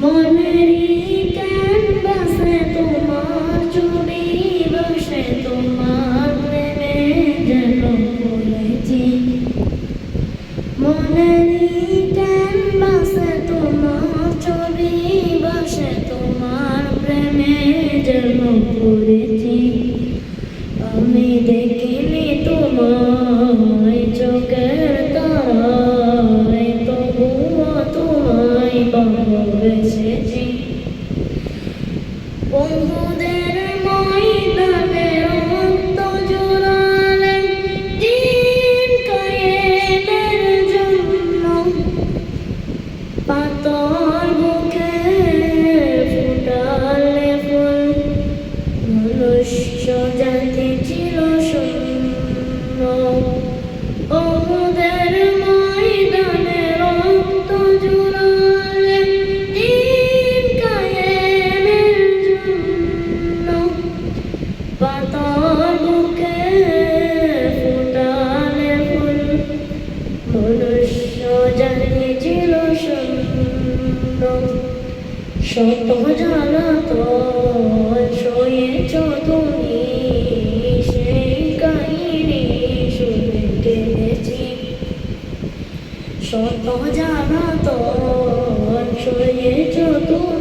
morning পতনুকে ফুটালে ফুল, মনুষ্য জানে ছিল শূন্য শত জানা তো সয়েছ তুমি সেই কাহিনী শুনে কেঁদেছি শত জানা তো সয়েছ তুমি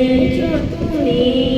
你就不理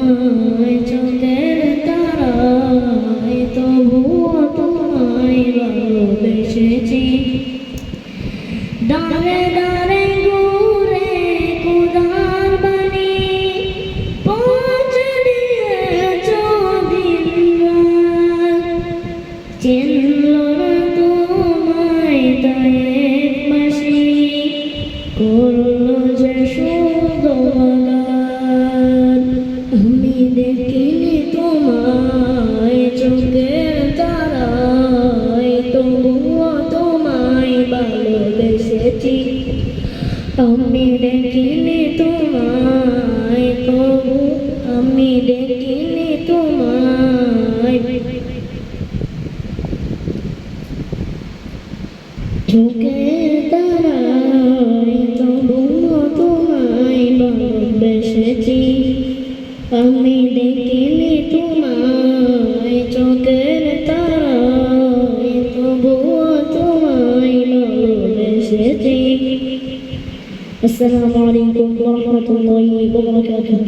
mm -hmm. السلام عليكم ورحمة الله وبركاته